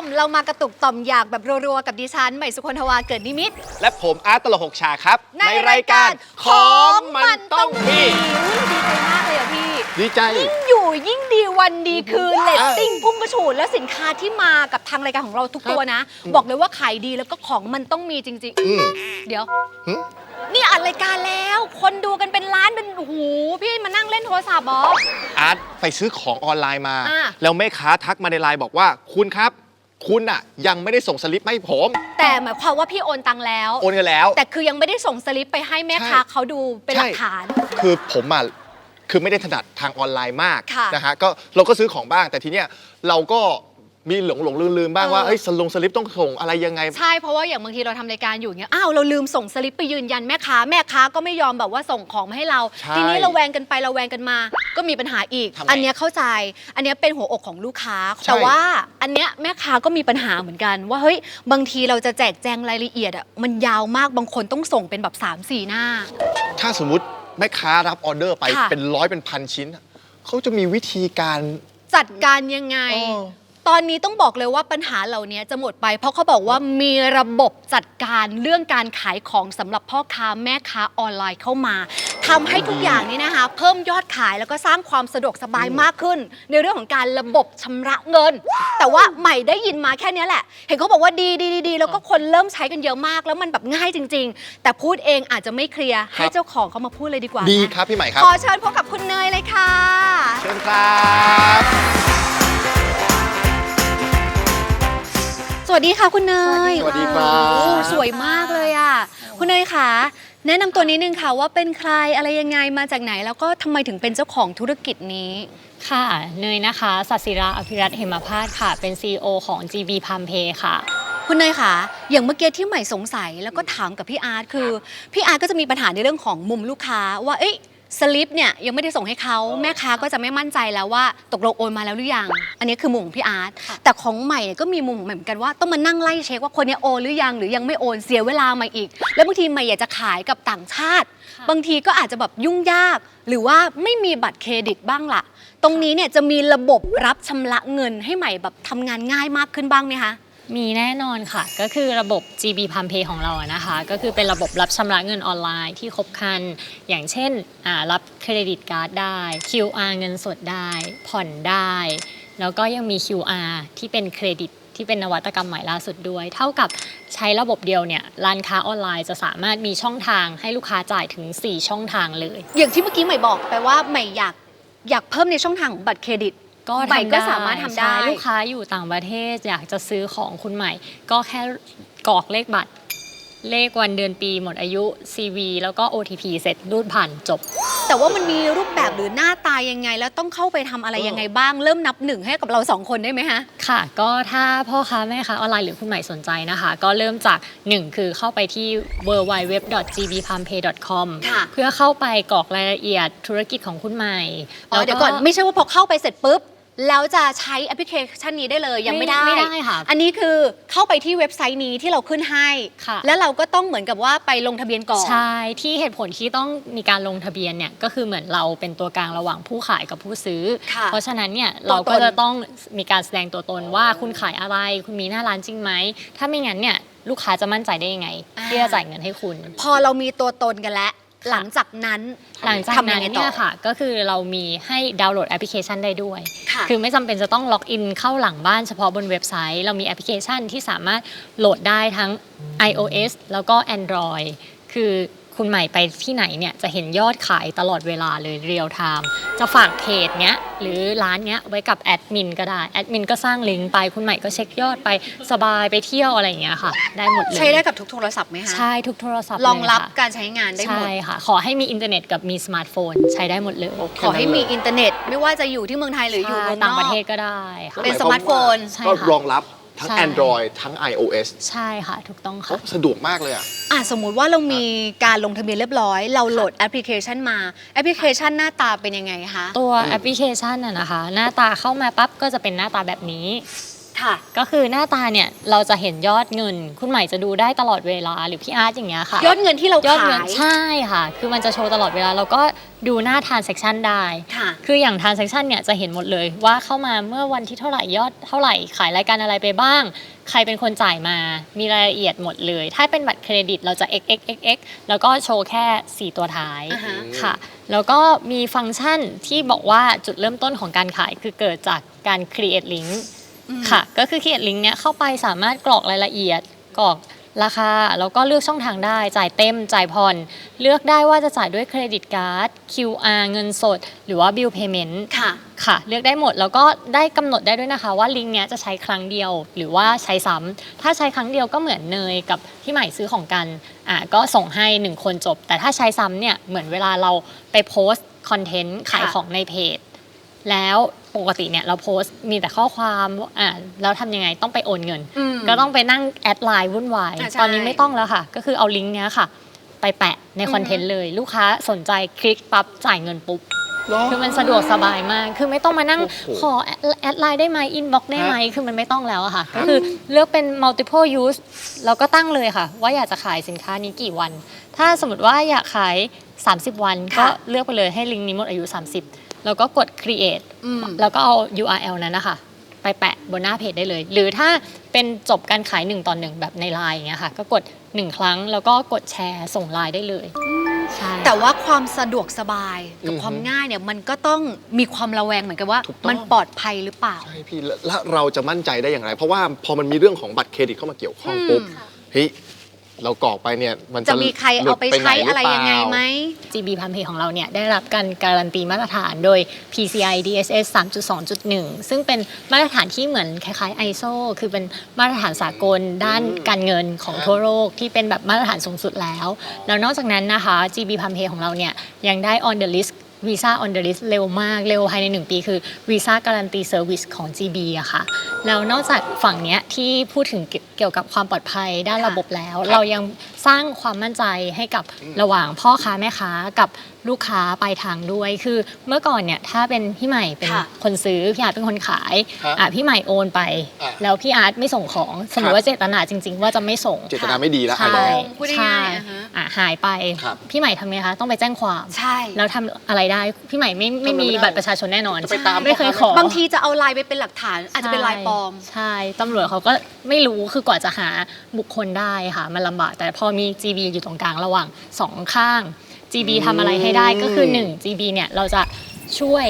ม เรามากระตุกต่อมอยากแบบรัวๆ กับดิฉันใหม่สุคนทวาเกิดนิมิต และผมอาร์ตตลกหกฉากครับ ในรายการของมันต้องมีอุ๊ยดีใจมากเลยอะพี่ ดีใจ ยิ่งอยู่ยิ่งดีวันดีคืนเลตอ่าติ้งพุ่งกระฉูดแล้วสินค้าที่มากับทางรายการของเราทุกตัวนะ บอกเลยว่าขายดีแล้วก็ของมันต้องมีจริงอืมๆเดี๋ยวหึนี่อัดรายการแล้ว คนดูกันเป็นล้านเป็นโอ้โหพี่มานั่งเล่นโทรศัพท์บออาร์ตไปซื้อของออนไลน์มาอ่าแล้วแม่ค้าทักมาในไลน์บอกว่าคุณครับ คุณอะยังไม่ได้ส่งสลิปมาให้ผม แต่หมายความว่าพี่โอนตังค์แล้ว โอนกันแล้ว แต่คือยังไม่ได้ส่งสลิปไปให้แม่ค้าใช่เขาดูเป็นหลักฐาน คือผมอะคือไม่ได้ถนัดทางออนไลน์มากค่ะ นะฮะก็เราก็ซื้อของบ้างแต่ทีเนี้ยเราก็ มีหลงหลงลืมลืมๆบ้างเออว่าเอ้ยสลงสลิปต้องส่งอะไรยังไง ใช่เพราะว่าอย่างบางทีเราทำรายการอยู่อย่างเงี้ยอ้าวเราลืมส่งสลิปไปยืนยันแม่ค้าแม่ค้าก็ไม่ยอมแบบว่าส่งของมาให้เรา ใช่ทีนี้เราแวงกันไปเราแวงกันมา ก็มีปัญหาอีก ทำไงอันเนี้ยเข้าใจ อันเนี้ยเป็นหัวอกของลูกค้า ใช่ แต่ว่าอันเนี้ยแม่ค้าก็มีปัญหาเหมือนกัน ว่าเฮ้ยบางทีเราจะแจกแจงรายละเอียดอะมันยาวมากบางคนต้องส่งเป็นแบบ3 4หน้า ถ้าสมมติแม่ค้ารับออเดอร์ไปค่ะ เป็นร้อยเป็นพันชิ้นอะเขาจะมีวิธีการ จัดการยังไง เออ ตอนนี้ต้องบอกเลยว่าปัญหาเหล่านี้จะหมดไป เพราะเขาบอกว่ามีระบบจัดการเรื่องการขายของสำหรับพ่อค้าแม่ค้าออนไลน์เข้ามาทำให้ทุกอย่างนี้นะคะ เพิ่มยอดขายแล้วก็สร้างความสะดวกสบายมากขึ้น ในเรื่องของการระบบชำระเงิน แต่ว่าใหม่ได้ยินมาแค่เนี้ยแหละ เห็นเขาบอกว่าดีดีดีดีแล้วก็คนเริ่มใช้กันเยอะมาก แล้วมันแบบง่ายจริง ๆ แต่พูดเองอาจจะไม่เคลียร์ให้เจ้าของเขามาพูดเลยดีกว่าดีนะ ครับพี่ใหม่ครับ ขอเชิญพบกับคุณเนยเลยค่ะ เชิญครับ สวัสดีค่ะคุณเนยสวัสดีครับ โอ้สวยมากเลยอะ คุณเนยค่ะ แนะนำตัวนิดนึงค่ะว่าเป็นใครอะไรยังไงมาจากไหน แล้วก็ทำไมถึงเป็นเจ้าของธุรกิจนี้ ค่ะ เนยนะคะสัสิราอภิรัตน์เหมพาสค่ะ เป็น CEO ของ GB p a m p a y ค่ะ คุณเนยค่ะ อย่างเมื่อกี้ที่ใหม่สงสัยแล้วก็ถามกับพี่อาร์ตคือ พี่อาร์ตก็จะมีปัญหาในเรื่องของมุมลูกค้าว่า เอ้ย สลิปเนี่ยยังไม่ได้ส่งให้เขาแม่ค้าก็จะไม่มั่นใจแล้วว่าตกลงโอนมาแล้วหรือยัง อันนี้คือมุมของพี่อาร์ตแต่ของใหม่ก็มีมุมของใหม่เหมือนกันว่าต้องมานั่งไล่เช็คว่าคนเนี้ยโอนหรือยังหรือยังไม่โอนเสียเวลามาอีก แล้วบางทีใหม่อยากจะขายกับต่างชาติค่ะบางทีก็อาจจะแบบยุ่งยาก หรือว่าไม่มีบัตรเครดิตบ้างล่ะ ตรงนี้เนี่ยจะมีระบบรับชำระเงินให้ใหม่แบบทำงานง่ายมากขึ้นบ้างไหมคะ มีแน่นอนค่ะ ก็คือระบบ GB p a m p a y ของเราอะนะคะ ก็คือเป็นระบบรับชำระเงินออนไลน์ที่ครบครัน อย่างเช่นรับเครดิตการ์ดได้ QR เงินสดได้ ผ่อนได้ แล้วก็ยังมี QR ที่เป็นเครดิตที่เป็นนวัตกรรมใหม่ล่าสุดด้วย เท่ากับใช้ระบบเดียวเนี่ยร้านค้าออนไลน์จะสามารถมีช่องทางให้ลูกค้าจ่ายถึง 4 ช่องทางเลย อย่างที่เมื่อกี้ใหม่บอกไปว่าใหม่อยากอยากเพิ่มในช่องทางของบัตรเครดิต ก็ใหม่ทำก็ได้สามารถทำได้ ใช่ลูกค้าอยู่ต่างประเทศอยากจะซื้อของคุณใหม่ ก็แค่กรอกเลขบัตร เลขวันเดือนปีหมดอายุ CV แล้วก็ OTP เสร็จรูดผ่านจบ แต่ว่ามันมีรูปแบบหรือหน้าตายังไง แล้วต้องเข้าไปทำอะไรยังไงบ้าง เริ่มนับหนึ่งให้กับเราสองคนได้ไหมฮะ ค่ะ ก็ถ้าพ่อค้าแม่ค้าออนไลน์หรือคุณใหม่สนใจนะคะ ก็เริ่มจาก 1 คือเข้าไปที่ www.gbpampay.com ค่ะ เพื่อเข้าไปกรอกรายละเอียดธุรกิจของคุณใหม่อ๋อเดี๋ยวก่อนไม่ใช่ว่าพอเข้าไปเสร็จปุ๊บ แล้วจะใช้แอปพลิเคชันนี้ได้เลยยังไม่ได้ ไม่ได้ค่ะอันนี้คือเข้าไปที่เว็บไซต์นี้ที่เราขึ้นให้ ค่ะ แล้วเราก็ต้องเหมือนกับว่าไปลงทะเบียนก่อน ใช่ที่เหตุผลที่ต้องมีการลงทะเบียนเนี่ยก็คือเหมือนเราเป็นตัวกลางระหว่างผู้ขายกับผู้ซื้อ ค่ะเพราะฉะนั้นเนี่ยตัวตนเราก็จะต้องมีการแสดงตัวตนว่าคุณขายอะไร คุณมีหน้าร้านจริงไหมถ้าไม่งั้นเนี่ยลูกค้าจะมั่นใจได้ยังไง ที่จะจ่ายเงินให้คุณ พอเรามีตัวตนกันแล้ว หลังจากนั้นหลังจากทำยันั้นไงต่เนี่อยค่ะ ก็คือเรามีให้ดาวน์โหลดแอปพลิเคชันได้ด้วยค่ะคือไม่จำเป็นจะต้องล็อกอินเข้าหลังบ้านเฉพาะบนเว็บไซต์ เรามีแอปพลิเคชันที่สามารถโหลดได้ทั้ง iOS แล้วก็ Android คือ คุณใหม่ไปที่ไหนเนี่ยจะเห็นยอดขายตลอดเวลาเลยเรียลไทม์จะฝากเพจเนี้ยหรือร้านเนี้ยไว้กับแอดมินก็ได้แอดมินก็สร้างลิงก์ไปคุณใหม่ก็เช็คยอดไปสบายไปเที่ยวอะไรอย่างเงี้ยค่ะ ได้หมดเลยใช้ได้กับทุกโทรศัพท์ไหมคะใช่ทุกโทรศัพท์รองรับเลยค่ะการใช้งานได้หมดใช่ค่ะขอให้มีอินเทอร์เน็ตกับมีสมาร์ทโฟนใช้ได้หมดเลยขอให้มีอินเทอร์เน็ต ไม่ว่าจะอยู่ที่เมืองไทยหรืออยู่ใช่เมืองนต่างอประกเทศก็ได้ค่ะเป็นสมาร์ทโฟนใช่ก็ค่ะรองรับ ทั้ง ใช่ Android ทั้ง iOS ใช่ค่ะ ถูกต้องโอ้ค่ะ สะดวกมากเลยอะ อะสมมุติว่าเรามีการลงทะเบียนเรียบร้อย เราโหลดแอปพลิเคชันมา แอปพลิเคชันหน้าตาเป็นยังไงคะ ตัวแอปพลิเคชันน่ะนะคะ หน้าตาเข้ามาปั๊บก็จะเป็นหน้าตาแบบนี้ ค่ะ ก็คือหน้าตาเนี่ยเราจะเห็นยอดเงิน คุณใหม่จะดูได้ตลอดเวลาหรือพี่อาร์ตอย่างเงี้ยค่ะยอดเงินที่เรายอดขาเงินย ใช่ค่ะ คือมันจะโชว์ตลอดเวลาแล้วก็ดูหน้า transaction ได้ ค่ะ คืออย่าง transaction เนี่ยจะเห็นหมดเลยว่าเข้ามาเมื่อวันที่เท่าไหร่ยอดเท่าไหร่ขายรายการอะไรไปบ้าง ใครเป็นคนจ่ายมามีรายละเอียดหมดเลย ถ้าเป็นบัตรเครดิตเราจะ x x x x แล้วก็โชว์แค่ 4 ตัวท้ายอ่าฮะ ค่ะ แล้วก็มีฟังก์ชันที่บอกว่าจุดเริ่มต้นของการขายคือเกิดจากการ create link ค่ะ ก็คือ create link เนี้ยเข้าไปสามารถกรอกรายละเอียดกรอกราคาแล้วก็เลือกช่องทางได้จ่ายเต็มจ่ายผ่อน เลือกได้ว่าจะจ่ายด้วยเครดิตการ์ด QR เงินสด หรือว่า bill payment ค่ะค่ะ เลือกได้หมดแล้วก็ได้กำหนดได้ด้วยนะคะ ว่าลิงก์เนี้ยจะใช้ครั้งเดียว หรือว่าใช้ซ้ำถ้าใช้ครั้งเดียวก็เหมือนเนยกับพี่ใหม่ซื้อของกันอะก็ส่งให้หนึ่งคนจบ แต่ถ้าใช้ซ้ำเนี่ยเหมือนเวลาเราไปโพสต์คอนเทนต์ขายค่ะของในเพจ แล้ว ปกติเนี่ยเราโพสต์มีแต่ข้อความว่าอ่าแล้วทำยังไงต้องไปโอนเงิน อืม ก็ต้องไปนั่งแอดไลน์วุ่นวาย อ่าใช่ตอนนี้ไม่ต้องแล้วค่ะ ก็คือเอาลิงก์เนี้ยค่ะ ไปแปะในคอนเทนต์เลย ลูกค้าสนใจคลิกปั๊บจ่ายเงินปุ๊บคือมันสะดวกสบายมาก คือไม่ต้องมานั่งโอ้โหขอแอดแอดไลน์ได้ไหมอินบ็อกได้ไหมฮะคือมันไม่ต้องแล้วอะค่ะ ครัก็บ คือเลือกเป็น multiple use แล้วก็ตั้งเลยค่ะ ว่าอยากจะขายสินค้านี้กี่วัน ถ้าสมมติว่าอยากขาย 30 วันค่ะก็เลือกไปเลยให้ลิงก์นี้หมดอายุ 30 แล้วก็กด create อืมแล้วก็เอา URL นั้นนะคะไปแปะบนหน้าเพจได้เลย หรือถ้าเป็นจบการขาย1ต่อหนึ่งแบบในไลน์อย่างเงี้ยค่ะ ก็กด 1 ครั้งแล้วก็กดแชร์ส่งไลน์ได้เลยใช่แต่ว่าความสะดวกสบายกับอือฮึความง่ายเนี่ยมันก็ต้องมีความระแวงเหมือนกันว่าถูกต้องมันปลอดภัยหรือเปล่าใช่พี่แล้วแล้วเราจะมั่นใจได้อย่างไร เพราะว่าพอมันมีเรื่องของบัตรเครดิตเข้ามาเกี่ยวข้องปุ๊บอืมเฮ้ย เรากรอกไปเนี่ยมันจะมีใครเอาไปหลุดใช้หนอะไรหเปล่ายังไงไหม GB p a m p a y ของเราเนี่ยได้รับการการันตีมาตรฐานโดย PCI DSS 3.2.1 ซึ่งเป็นมาตรฐานที่เหมือนคล้ายๆ ISO คือเป็นมาตรฐานสากลด้านการเงินของทั่วโลกที่เป็นแบบมาตรฐานสูงสุดแล้ว แล้วนอกจากนั้นนะคะ GB p a m p a y ของเราเนี่ยยังได้ on the list วีซ่า on the list เร็วมากเร็วภายใน 1 ปีคือวีซ่าการันตีเซอร์วิสของ GB อะค่ะแล้วนอกจากฝั่งเนี้ยที่พูดถึงเกี่ยวกับความปลอดภัยด้านค่ะระบบแล้ว เรายังสร้างความมั่นใจให้กับระหว่างพ่อค้าแม่ค้ากับลูกค้าปลายทางด้วย คือเมื่อก่อนเนี่ยถ้าเป็นพี่ใหม่เป็นค่ะคนซื้อพี่อาร์ตเป็นคนขายฮะอะพี่ใหม่โอนไป อะ แล้วพี่อาร์ตไม่ส่งของสมมครัติบว่าเจตนาจริง ๆ ว่าจะไม่ส่ง เจตนาไม่ดีแล้วใช่อะพูดง่ายๆใช่อะฮะ อะหายไป ครับ พี่ใหม่ทำไงคะ ต้องไปแจ้งความ ใช่ แล้วทำอะไรได้ พี่ใหม่ไม่ไม่มีทำอะไรไม่ได้บัตรประชาชนแน่นอน จะไปตาม ไม่เคยขอ บางทีจะเอาไลน์ไปเป็นหลักฐาน อาจจะเป็นไลน์ปลอม ใช่ตำรวจเขาก็ไม่รู้คือกว่าจะหาบุคคลได้ค่ะ มันลำบาก แต่พอมี GB อยู่ตรงกลางระหว่างสองข้าง GB ทำอะไรให้ได้ก็คือ 1 GB เนี่ยเราจะช่วย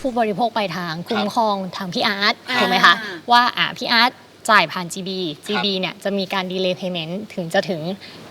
ผู้บริโภคปลายทางคุ้มครองทางพี่อาร์ตอ่าถูกไหมคะ ว่าอะพี่อาร์ต จ่ายผ่าน GB GB เนี่ยจะมีการดีเลย์เพย์เมนต์ถึงจะถึง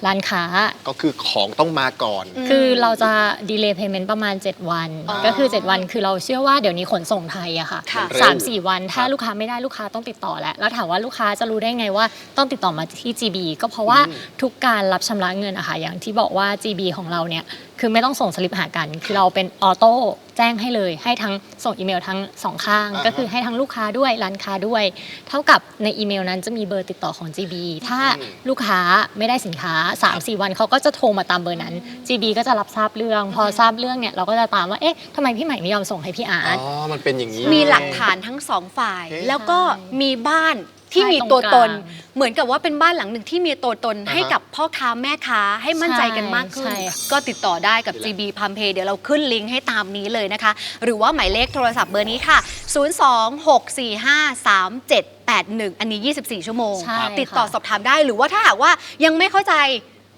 ร้านค้า ก็คือของต้องมาก่อนอืมคือเราจะดีเลย์เพย์เมนต์ประมาณ 7 วันอ๋อก็คือ 7 วันคือเราเชื่อว่าเดี๋ยวนี้ขนส่งไทยอะค่ะค่ะสามสี่วันถ้าลูกค้าไม่ได้ลูกค้าต้องติดต่อแล้ว แล้วถามว่าลูกค้าจะรู้ได้ไงว่าต้องติดต่อมาที่ GB ก็เพราะว่าทุกการรับชำระเงินอะค่ะอย่างที่บอกว่า GB ของเราเนี่ย คือไม่ต้องส่งสลิปหากัน คือเราเป็นออโต้แจ้งให้เลย ให้ทั้งส่งอีเมลทั้งสองข้างอ่าฮะก็คือให้ทั้งลูกค้าด้วยร้านค้าด้วย เท่ากับในอีเมลนั้นจะมีเบอร์ติดต่อของ GB ถ้าอืมลูกค้าไม่ได้สินค้า 3-4 วันเขาก็จะโทรมาตามเบอร์นั้น GB ก็จะรับทราบเรื่อง พอทราบเรื่องเนี่ยเราก็จะตามว่าเอ๊ะทำไมพี่ใหม่ไม่ยอมส่งให้พี่อาอ๋ร์ตอมันเป็นอย่างนี้มีหลักฐานทั้งสองฝ่ายเอ๊ะแล้วก็มีบ้าน ที่ใช่มีตัวตนตรงกลางเหมือนกับว่าเป็นบ้านหลังหนึ่งที่มีตัวตนอ่าฮะให้กับพ่อค้าแม่ค้าให้มั่นใจกันมากขึ้นใช่ค่ะก็ติดต่อได้กับนี่แหละ GB p a m p a y เดี๋ยวเราขึ้นลิงก์ให้ตามนี้เลยนะคะ หรือว่าหมายเลขโทรศัพท์เบอร์นี้ค่ะ 026453781 อันนี้ 24 ชั่วโมงใช่ติดต่อค่ะสอบถามได้หรือว่าถ้าหากว่ายังไม่เข้าใจ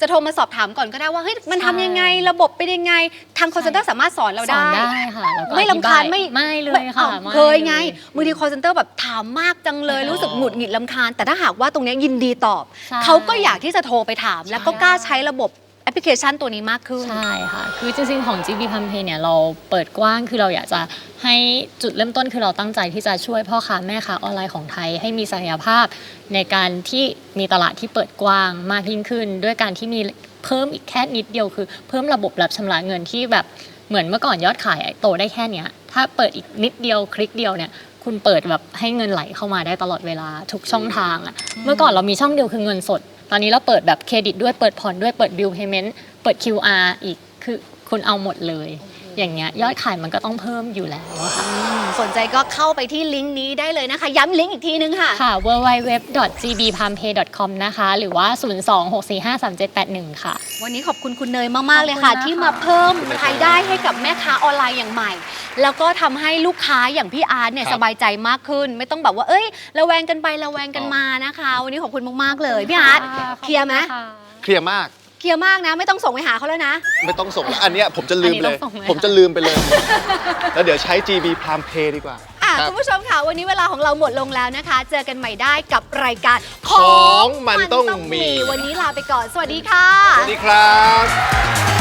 จะโทรมาสอบถามก่อนก็ได้ว่าเฮ้ยมันทำยังไงระบบเป็นยังไง ทางคอนเซ็นเตอร์สามารถสอนเราสอนได้ ได้ค่ะแล้วก็ไม่ลำคาญอธิบยไม่ไม่เลยค่ะอ้าวม่เคยไงล บางทีคอเซ็นเตอร์แบบถามมากจังเลยอ๋อรู้สึกหงุดหงิดลำคาญ แต่ถ้าหากว่าตรงเนี้ยยินดีตอบ ใช่เขาก็อยากที่จะโทรไปถาม แล้วก็กล้าใช้ระบบ แอปพลิเคชันตัวนี้มากขึ้น ใช่ค่ะ คือจริงๆ ของ GB p a m p a y เนี่ยเราเปิดกว้างคือเราอยากจะให้จุดเริ่มต้นคือเราตั้งใจที่จะช่วยพ่อค้าแม่ค้าออนไลน์ของไทย ให้มีศักยภาพในการที่มีตลาดที่เปิดกว้างมากยิ่งขึ้น ด้วยการที่มีเพิ่มอีกแค่นิดเดียวคือ เพิ่มระบบรับชำระเงินที่แบบเหมือนเมื่อก่อนยอดขายโตได้แค่เนี้ยถ้าเปิดอีกนิดเดียวคลิกเดียวเนี่ยคุณเปิดแบบให้เงินไหลเข้ามาได้ตลอดเวลาทุกช่องทางอะเมื่อก่อนเรามีช่องเดียวคือเงินสด ตอนนี้เราเปิดแบบเครดิตด้วยเปิดผ่อนด้วยเปิดบิลเพย์เมนต์เปิด QR อีกคือคุณเอาหมดเลย อย่างเงี้ยยอดขายมันก็ต้องเพิ่มอยู่แล้วอะค่ะอืมสนใจก็เข้าไปที่ลิงก์นี้ได้เลยนะคะ ย้ำลิงก์อีกทีนึงค่ะ ค่ะ www.gbpampay.com นะคะ หรือว่า 026453781 ค่ะ วันนี้ขอบคุณคุณเนยมาก ๆ เลยค่ะ ขอบคุณนะคะ ที่มาเพิ่มขอบคุณนะครับรายได้ให้กับแม่ค้าออนไลน์อย่างใหม่ แล้วก็ทำให้ลูกค้าอย่างพี่อาร์ตเนี่ยครับสบายใจมากขึ้น ไม่ต้องแบบว่าเอ้ยระแวงกันไประแวงกันมานะคะ วันนี้ขอบคุณมาก ๆ เลยพี่อาร์ตเคลียร์ไหม เคลียร์มาก เคลียร์มากนะ ไม่ต้องส่งไปหาเขาแล้วนะ ไม่ต้องส่งแล้วอันเนี้ยผมจะลืมเลย อันนี้ต้องส่งไหมผมจะลืมไปเลย แล้วเดี๋ยวใช้ GB Prime Pay ดีกว่า อะครับ คุณผู้ชมค่ะ วันนี้เวลาของเราหมดลงแล้วนะคะ เจอกันใหม่ได้กับรายการของมันต้องมี วันนี้ลาไปก่อน สวัสดีค่ะ สวัสดีครับ